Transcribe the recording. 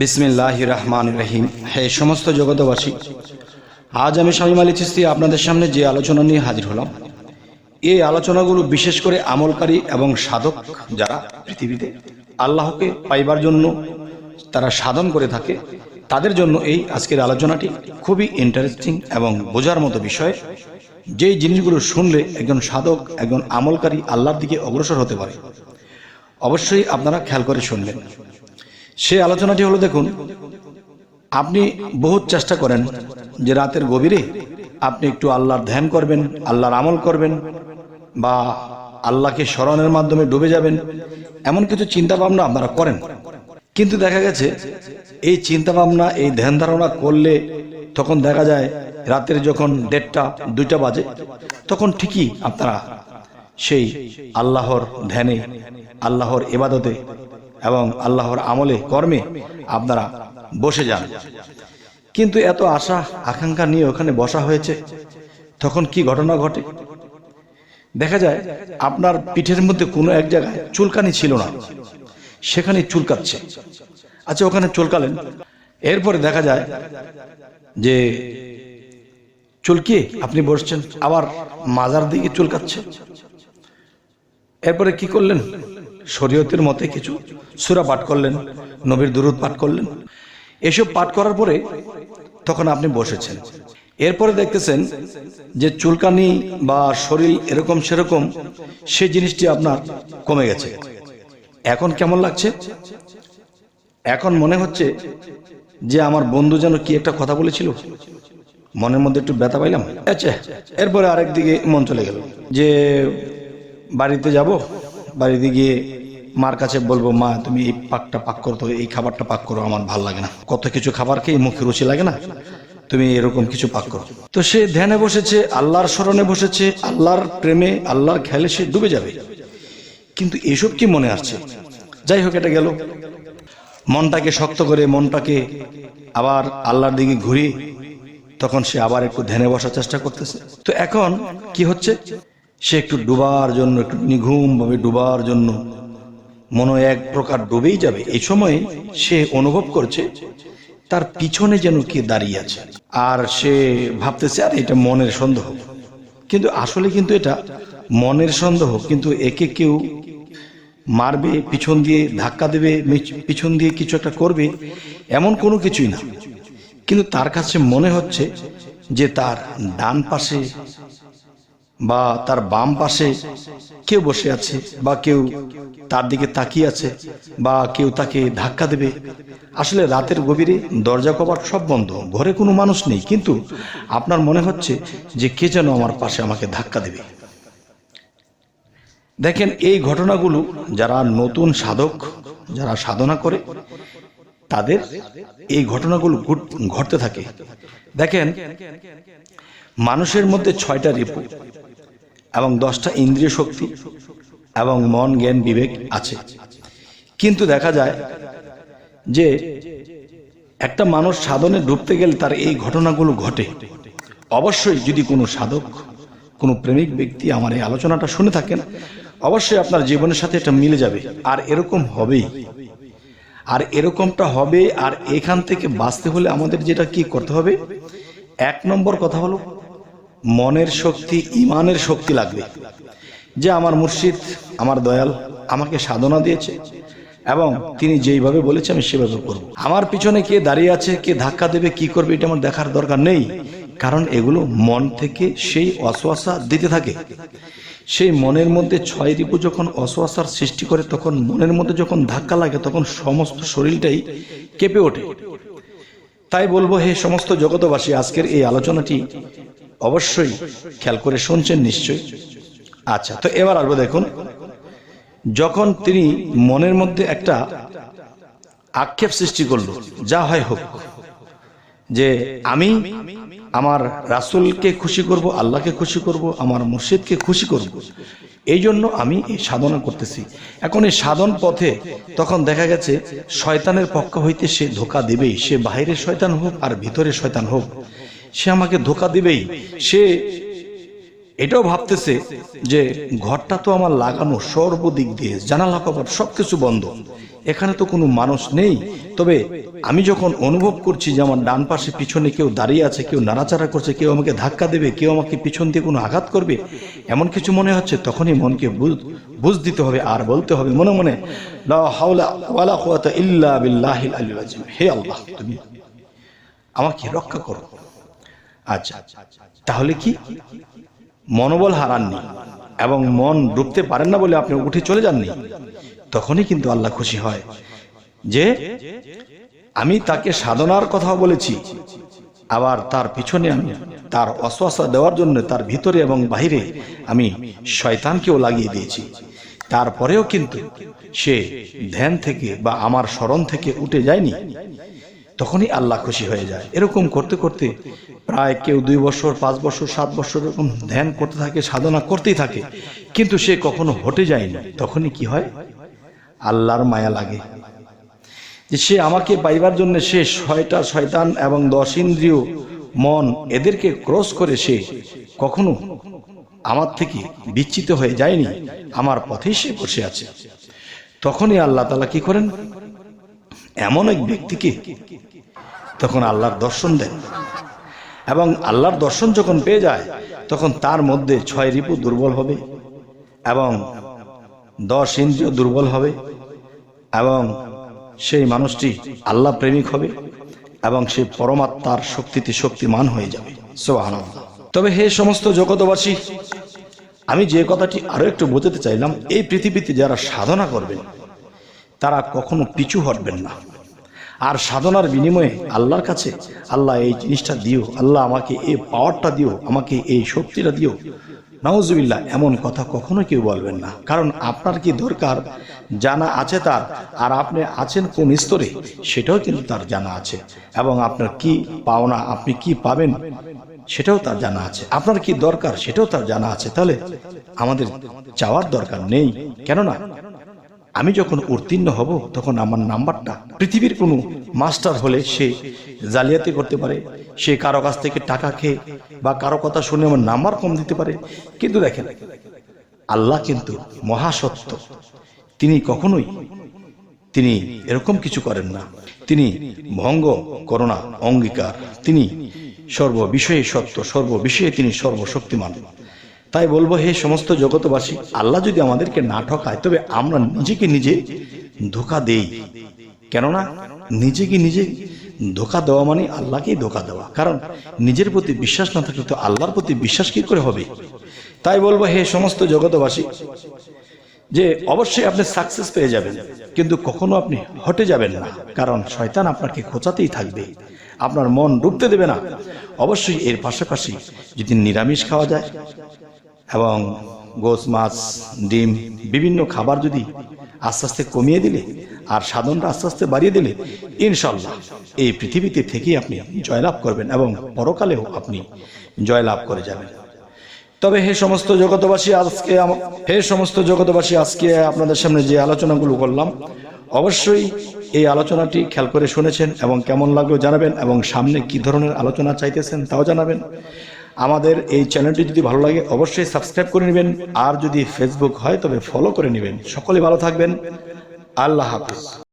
বিসমিল্লাহ রহমান রহিম। হে সমস্ত জগতবাসী আজ আমি স্বামী মালি চিস্তি আপনাদের সামনে যে আলোচনা নিয়ে হাজির হলাম, এই আলোচনাগুলো বিশেষ করে আমলকারী এবং সাধক যারা পৃথিবীতে আল্লাহকে পাইবার জন্য তারা সাধন করে থাকে, তাদের জন্য এই আজকের আলোচনাটি খুবই ইন্টারেস্টিং এবং বোঝার মতো বিষয়। যেই জিনিসগুলো শুনলে একজন সাধক, একজন আমলকারী আল্লাহর দিকে অগ্রসর হতে পারে, অবশ্যই আপনারা খেয়াল করে শুনবেন। সেই আলোচনাটি হলো, দেখুন, আপনি বহুত চেষ্টা করেন যে রাতের গভীরে আপনি একটু আল্লাহর ধ্যান করবেন, আল্লাহর আমল করবেন বা আল্লাহকে স্মরণের মাধ্যমে ডুবে যাবেন, এমন কিছু চিন্তা ভাবনা আপনারা করেন। কিন্তু দেখা গেছে, এই চিন্তা ভাবনা এই ধ্যান ধারণা করলে তখন দেখা যায় রাতের যখন দেড়টা, দুইটা বাজে, তখন ঠিকই আপনারা সেই আল্লাহর ধ্যানে, আল্লাহর ইবাদতে এবং আল্লাহর আমলে কর্মে আপনারা বসে যান। কিন্তু এত আশা, আকাঙ্ক্ষা নিয়ে ওখানে বসা হয়েছে, তখন কি ঘটনা ঘটে? দেখা যায়, আপনার পিঠের মধ্যে কোনো এক জায়গায় চুলকানি ছিল না সেখানে চুলকাচ্ছে। আচ্ছা ওখানে চুলকালেন। এরপরে দেখা যায় যে চুলকিয়ে আপনি বসছেন, আবার মাজার দিকে চুলকাচ্ছে? এরপরে কি করলেন? শরীয়তের মতে কিছু সুরা পাঠ করলেন, নবীর দুরুদ পাঠ করলেন। এসব পাঠ করার পরে তখন আপনি বসেছেন। এরপরে দেখতেছেন যে চুলকানি বা শরীর এরকম সেরকম, সে জিনিসটি আপনার কমে গেছে। এখন কেমন লাগছে? এখন মনে হচ্ছে যে আমার বন্ধু যেন কি একটা কথা বলেছিল? মনের মধ্যে একটু ব্যথা পাইলাম? আচ্ছা এরপরে আরেক দিকে মন চলে গেল যে বাড়িতে যাব, বাড়িতে গিয়ে মার কাছে বলব, মা, তুমি এই পাকটা পাক করো তো এই খাবারটা পাক করো, আমার ভালো লাগে না। কত কিছু খাবার খেয়ে মুখে রুচি লাগে না? তুমি এরকম কিছু পাক করো। তো সে ধ্যানে বসেছে, আল্লাহর স্মরণে বসেছে, আল্লাহর প্রেমে, আল্লাহর খেলে সে ডুবে যাবে। কিন্তু এসব কি মনে আসছে? যাই হোক, এটা গেল। মনটাকে শক্ত করে, মনটাকে আবার আল্লাহর দিকে ঘুরিয়ে, তখন সে আবার একটু ধ্যানে বসার চেষ্টা করতেছে। তো এখন কি হচ্ছে? সে একটু ডুবার জন্য একটু নিঘুম ভাবে ডুবার জন্য মনে এক প্রকার ডুবেই যাবে। এই সময় সে অনুভব করছে, তার পিছনে যেন কে দাঁড়িয়ে আছে। আর সে ভাবতেছে, আর, এটা মনের সন্দেহ। কিন্তু আসলে কিন্তু এটা মনের সন্দেহ। কিন্তু একে কেউ মারবে, পিছন দিয়ে ধাক্কা দেবে পিছন দিয়ে কিছু একটা করবে, এমন কোনো কিছুই না। কিন্তু তার কাছে মনে হচ্ছে যে তার ডান পাশে বা তার বাম পাশে কেউ বসে আছে বা কেউ তার দিকে তাকিয়ে আছে বা কেউ তাকে ধাক্কা দেবে। আসলে রাতের গভীরে দরজা কবাট সব বন্ধ, ঘরে কোনো মানুষ নেই। কিন্তু আপনার মনে হচ্ছে যে কে যেন আমার পাশে আমাকে ধাক্কা দেবে। দেখেন, এই ঘটনাগুলো যারা নতুন সাধক, যারা সাধনা করে, তাদের এই ঘটনাগুলো ঘটতে থাকে। দেখেন মানুষের মধ্যে ছয়টা রিপু এবং দশটা ইন্দ্রিয় শক্তি এবং মন, জ্ঞান, বিবেক আছে। কিন্তু দেখা যায় যে একটা মানুষ সাধনে ডুবতে গেলে তার এই ঘটনাগুলো ঘটে। অবশ্যই যদি কোনো সাধক, কোনো প্রেমিক ব্যক্তি আমার এই আলোচনাটা শুনে থাকেন, অবশ্যই আপনার জীবনের সাথে এটা মিলে যাবে। আর এরকম হবেই। আর এরকমটা হবে, আর এখান থেকে বাঁচতে হলে আমাদের যেটা কি করতে হবে? এক নম্বর কথা হলো মনের শক্তি, ইমানের শক্তি লাগবে। যে আমার মুর্শিদ, আমার দয়াল আমাকে সাধনা দিয়েছে এবং তিনি যেইভাবে বলেছে আমি সেভাবে করব। আমার পিছনে কে দাঁড়িয়ে আছে, কে ধাক্কা দেবে, কি করবে, এটা আমার দেখার দরকার নেই। কারণ এগুলো মন থেকে সেই অশ্বাসা দিতে থাকে। সেই মনের মধ্যে ছয় রিপু যখন অশ্বাসার সৃষ্টি করে, তখন মনের মধ্যে যখন ধাক্কা লাগে, তখন সমস্ত শরীরটাই কেঁপে ওঠে। তাই বলব, হে সমস্ত জগতবাসী আজকের এই আলোচনাটি অবশ্যই খেয়াল করে শুনছেন নিশ্চয়ই। আচ্ছা তো এবার আসব দেখুন। যখন তিনি মনের মধ্যে একটা আক্ষেপ সৃষ্টি করল, যা হয় হোক, যে আমি আমার রাসূলকে খুশি করব, আল্লাহকে খুশি করব, আমার মুর্শিদকে খুশি করব, এই জন্য আমি এই সাধনা করতেছি। এখন এই সাধন পথে তখন দেখা গেছে, শয়তানের পক্ষ হইতে সে ধোকা দেবেই, সে বাহিরের শয়তান হোক আর ভিতরে শয়তান হোক। সে আমাকে ধোকা দিবেই। সে এটাও ভাবতেছে যে ঘরটা তো আমার লাগানো সর্বদিক দিয়ে, জানালা কপাট সবকিছু বন্ধ। এখানে তো কোনো মানুষ নেই। তবে আমি যখন অনুভব করছি যে আমার ডান পাশে পিছনে কেউ দাঁড়িয়ে আছে, কেউ নাড়াচাড়া করছে, কেউ আমাকে ধাক্কা দেবে, কেউ আমাকে পিছন দিয়ে কোনো আঘাত করবে, এমন কিছু মনে হচ্ছে, তখনই মনকে বুঝ- দিতে হবে, আর বলতে হবে মনে মনে হে আল্লাহ, তুমি আমাকে রক্ষা করো। আচ্ছা তাহলে কি? মনোবল হারাননি এবং মন ডুবতে পারেন না বলে আপনি উঠে চলে যাননি। তখনই কিন্তু আল্লাহ খুশি হয় যে, আমি তাকে সাধনার কথাও বলেছি। আবার তার পিছনে আমি তার অশ্বাসা দেওয়ার জন্য তার ভিতরে এবং বাইরে আমি শয়তানকেও লাগিয়ে দিয়েছি। তারপরেও কিন্তু সে ধ্যান থেকে বা আমার স্মরণ থেকে উঠে যায়নি। তখনই আল্লাহ খুশি হয়ে যায়। এরকম করতে করতে প্রায় কেউ দুই বছর, পাঁচ বছর, সাত বছর এরকম ধ্যান করতে থাকে, সাধনা করতেই থাকে। কিন্তু সে কখনো হটে যায়নি। তখনই কি হয়? আল্লাহর মায়া লাগে। যে সে আমাকে পাইবার জন্য সে ছয়টা শয়তান এবং দশ ইন্দ্রিয়, মন এদেরকে ক্রস করে সে কখনো আমার থেকে বিচ্ছিত হয়ে যায়নি। আমার পথেই সে বসে আছে। তখনই আল্লাহ তালা কি করেন? এমন এক ব্যক্তিকে তখন আল্লাহর দর্শন দেন এবং আল্লাহর দর্শন যখন পেয়ে যায়, তখন তার মধ্যে ছয় রিপু দুর্বল হবে এবং দশ ইন্দ্রিয় দুর্বল হবে এবং সেই মানুষটি আল্লাহ প্রেমিক হবে এবং সে পরমাত্মার শক্তিতে শক্তিমান হয়ে যাবে। তবে হে সমস্ত জগতবাসী আমি যে কথাটি আরও একটু বোঝাতে চাইলাম, এই পৃথিবীতে যারা সাধনা করবেন, তারা কখনো পিছু হটবেন না। আর সাধনার বিনিময়ে আল্লাহর কাছে, আল্লাহ এই জিনিসটা দিও, আল্লাহ আমাকে এই পাওয়ারটা দিও, আমাকে এই শক্তিটা দিও। নওয়াজুবিল্লাহ এমন কথা কখনো কেউ বলবেন না। কারণ আপনার কি দরকার? জানা আছে তার। আর আপনি আছেন কোন স্তরে, সেটাও কিন্তু তার জানা আছে। এবং আপনার কি পাওনা, আপনি কি পাবেন, সেটাও তার জানা আছে। আপনার কি দরকার, সেটাও তার জানা আছে। তাহলে আমাদের চাওয়ার দরকার নেই। কেননা আমি যখন উত্তীর্ণ হব, তখন আমার নাম্বারটা পৃথিবীর কোনো মাস্টার হলে সে জালিয়াতি করতে পারে, সে কারও কাছ থেকে টাকা খেয়ে বা কারও কথা শুনে আমার নাম্বার কম দিতে পারে। কিন্তু দেখেন, আল্লাহ কিন্তু মহাসত্য। তিনি কখনোই, তিনি এরকম কিছু করেন না। তিনি ভঙ্গ করোনা অঙ্গীকার। তিনি সর্ববিষয়ে সত্য, সর্ববিষয়ে তিনি সর্বশক্তিমান। তাই বলব, হে সমস্ত জগতবাসী আল্লাহ যদি আমাদেরকে না ঠকায়, তবে আমরা নিজেকে নিজে ধোকা দেই। কেননা, নিজেকে নিজে ধোকা দেওয়া মানে আল্লাহকেই ধোকা দেওয়া। কারণ, নিজের প্রতি বিশ্বাস না থাকলে তো আল্লাহর প্রতি বিশ্বাস কি করে হবে? তাই বলব, হে সমস্ত জগতবাসী যে অবশ্যই আপনি সাকসেস পেয়ে যাবেন, কিন্তু কখনো আপনি হটে যাবেন না। কারণ, শয়তান আপনাকে খোঁচাতেই থাকবে। আপনার মন ডুবতে দেবে না। অবশ্যই এর পাশাপাশি যদি নিরামিষ খাওয়া যায় এবং গোস, মাছ, ডিম, বিভিন্ন খাবার যদি আস্তে আস্তে কমিয়ে দিলে আর সাধনটা আস্তে আস্তে বাড়িয়ে দিলে ইনশাল্লাহ এই পৃথিবীতে থেকেই আপনি জয়লাভ করবেন এবং পরকালেও আপনি জয়লাভ করে যাবেন। তবে হে সমস্ত জগতবাসী আজকে হে সমস্ত জগতবাসী আজকে আপনাদের সামনে যে আলোচনাগুলো করলাম, অবশ্যই এই আলোচনাটি খেয়াল করে শুনেছেন এবং কেমন লাগল জানাবেন এবং সামনে কি ধরনের আলোচনা চাইতেছেন তাও জানাবেন। আমাদের এই চ্যানেলটি যদি ভালো লাগে, অবশ্যই সাবস্ক্রাইব করে নেবেন। আর যদি ফেসবুক হয়, তবে ফলো করে নেবেন। সকলে ভালো থাকবেন। আল্লাহ হাফিজ।